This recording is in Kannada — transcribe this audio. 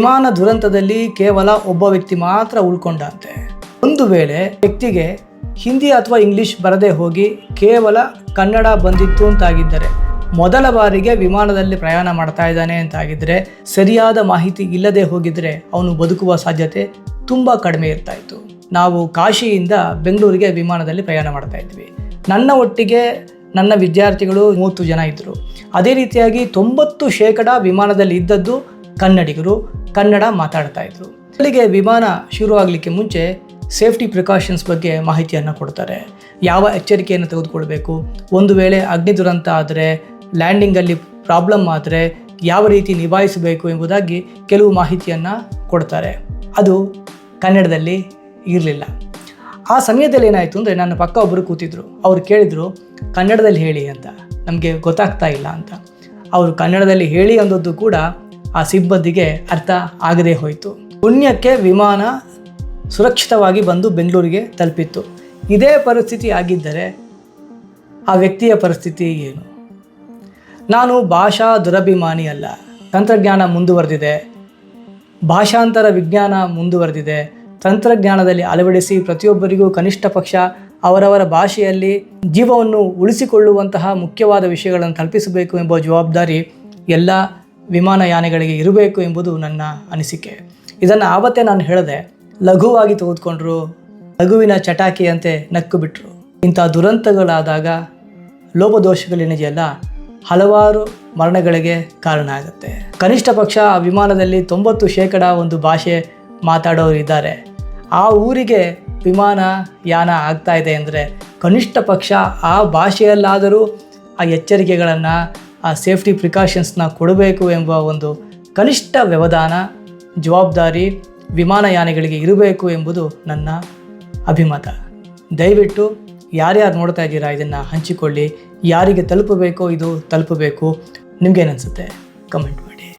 ವಿಮಾನ ದುರಂತದಲ್ಲಿ ಕೇವಲ ಒಬ್ಬ ವ್ಯಕ್ತಿ ಮಾತ್ರ ಉಳ್ಕೊಂಡಂತೆ. ಒಂದು ವೇಳೆ ವ್ಯಕ್ತಿಗೆ ಹಿಂದಿ ಅಥವಾ ಇಂಗ್ಲಿಷ್ ಬರದೇ ಹೋಗಿ ಕೇವಲ ಕನ್ನಡ ಬಂದಿತ್ತು ಅಂತಾಗಿದ್ದರೆ, ಮೊದಲ ಬಾರಿಗೆ ವಿಮಾನದಲ್ಲಿ ಪ್ರಯಾಣ ಮಾಡ್ತಾ ಇದ್ದಾನೆ ಅಂತಾಗಿದ್ದರೆ, ಸರಿಯಾದ ಮಾಹಿತಿ ಇಲ್ಲದೆ ಹೋಗಿದ್ರೆ ಅವನು ಬದುಕುವ ಸಾಧ್ಯತೆ ತುಂಬ ಕಡಿಮೆ ಇರ್ತಾ ಇತ್ತು ನಾವು ಕಾಶಿಯಿಂದ ಬೆಂಗಳೂರಿಗೆ ವಿಮಾನದಲ್ಲಿ ಪ್ರಯಾಣ ಮಾಡ್ತಾ ಇದ್ವಿ. ನನ್ನ ಒಟ್ಟಿಗೆ ನನ್ನ ವಿದ್ಯಾರ್ಥಿಗಳು ಮೂವತ್ತು ಜನ ಇದ್ದರು ಅದೇ ರೀತಿಯಾಗಿ ತೊಂಬತ್ತು ಶೇಕಡ ವಿಮಾನದಲ್ಲಿ ಇದ್ದದ್ದು ಕನ್ನಡಿಗರು ಕನ್ನಡ ಮಾತಾಡ್ತಾ ಇದ್ರು. ಅಲ್ಲಿಗೆ ವಿಮಾನ ಶುರುವಾಗಲಿಕ್ಕೆ ಮುಂಚೆ ಸೇಫ್ಟಿ ಪ್ರಿಕಾಷನ್ಸ್ ಬಗ್ಗೆ ಮಾಹಿತಿಯನ್ನು ಕೊಡ್ತಾರೆ. ಯಾವ ಎಚ್ಚರಿಕೆಯನ್ನು ತೆಗೆದುಕೊಳ್ಬೇಕು? ಒಂದು ವೇಳೆ ಅಗ್ನಿ ದುರಂತ ಆದರೆ ಲ್ಯಾಂಡಿಂಗಲ್ಲಿ ಪ್ರಾಬ್ಲಮ್ ಆದರೆ ಯಾವ ರೀತಿ ನಿಭಾಯಿಸಬೇಕು ಎಂಬುದಾಗಿ ಕೆಲವು ಮಾಹಿತಿಯನ್ನು ಕೊಡ್ತಾರೆ. ಅದು ಕನ್ನಡದಲ್ಲಿ ಇರಲಿಲ್ಲ. ಆ ಸಮಯದಲ್ಲಿ ಏನಾಯಿತು ಅಂದರೆ ನನ್ನ ಪಕ್ಕ ಒಬ್ಬರು ಕೂತಿದ್ರು. ಅವರು ಕೇಳಿದರು, ಕನ್ನಡದಲ್ಲಿ ಹೇಳಿ ಅಂತ. ನಮಗೆ ಗೊತ್ತಾಗ್ತಾ ಇಲ್ಲ ಅಂತ. ಅವರು ಕನ್ನಡದಲ್ಲಿ ಹೇಳಿ ಅಂದದ್ದು ಕೂಡ ಆ ಸಿಬ್ಬಂದಿಗೆ ಅರ್ಥ ಆಗದೆ ಹೋಯಿತು. ಪುಣ್ಯಕ್ಕೆ ವಿಮಾನ ಸುರಕ್ಷಿತವಾಗಿ ಬಂದು ಬೆಂಗಳೂರಿಗೆ ತಲುಪಿತ್ತು. ಇದೇ ಪರಿಸ್ಥಿತಿ ಆಗಿದ್ದರೆ ಆ ವ್ಯಕ್ತಿಯ ಪರಿಸ್ಥಿತಿ ಏನು? ನಾನು ಭಾಷಾ ದುರಭಿಮಾನಿ ಅಲ್ಲ. ತಂತ್ರಜ್ಞಾನ ಮುಂದುವರೆದಿದೆ. ಭಾಷಾಂತರ ವಿಜ್ಞಾನ ಮುಂದುವರೆದಿದೆ. ತಂತ್ರಜ್ಞಾನದಲ್ಲಿ ಅಳವಡಿಸಿ ಪ್ರತಿಯೊಬ್ಬರಿಗೂ ಕನಿಷ್ಠ ಪಕ್ಷ ಅವರವರ ಭಾಷೆಯಲ್ಲಿ ಜೀವವನ್ನು ಉಳಿಸಿಕೊಳ್ಳುವಂತಹ ಮುಖ್ಯವಾದ ವಿಷಯಗಳನ್ನು ತಲುಪಿಸಬೇಕು ಎಂಬ ಜವಾಬ್ದಾರಿ ಎಲ್ಲ ವಿಮಾನಯಾನಿಗಳಿಗೆ ಇರಬೇಕು ಎಂಬುದು ನನ್ನ ಅನಿಸಿಕೆ. ಇದನ್ನು ಆವತ್ತೇ ನಾನು ಹೇಳಿದೆ, ಲಘುವಾಗಿ ತೆಗೆದುಕೊಂಡ್ರು, ಲಘುವಿನ ಚಟಾಕಿಯಂತೆ ನಕ್ಕು ಬಿಟ್ಟರು ಇಂಥ ದುರಂತಗಳಾದಾಗ ಲೋಪದೋಷಗಳೇನಿದೆಯಲ್ಲ ಹಲವಾರು ಮರಣಗಳಿಗೆ ಕಾರಣ ಆಗುತ್ತೆ. ಕನಿಷ್ಠ ಪಕ್ಷ ಆ ವಿಮಾನದಲ್ಲಿ ತೊಂಬತ್ತು ಶೇಕಡ ಒಂದು ಭಾಷೆ ಮಾತಾಡೋರು ಇದ್ದಾರೆ. ಆ ಊರಿಗೆ ವಿಮಾನ ಯಾನ ಆಗ್ತಾ ಇದೆ ಅಂದರೆ ಕನಿಷ್ಠ ಪಕ್ಷ ಆ ಭಾಷೆಯಲ್ಲಾದರೂ ಆ ಎಚ್ಚರಿಕೆಗಳನ್ನು ಆ ಸೇಫ್ಟಿ ಪ್ರಿಕಾಷನ್ಸ್ನ ಕೊಡಬೇಕು ಎಂಬ ಒಂದು ಕನಿಷ್ಠ ವ್ಯವಧಾನ, ಜವಾಬ್ದಾರಿ ವಿಮಾನಯಾನಿಗಳಿಗೆ ಇರಬೇಕು ಎಂಬುದು ನನ್ನ ಅಭಿಮತ. ದಯವಿಟ್ಟು ಯಾರ್ಯಾರು ನೋಡ್ತಾ ಇದ್ದೀರಾ ಇದನ್ನು ಹಂಚಿಕೊಳ್ಳಿ, ಯಾರಿಗೆ ತಲುಪಬೇಕೋ ಇದು ತಲುಪಬೇಕು. ನಿಮಗೇನನ್ಸುತ್ತೆ ಕಮೆಂಟ್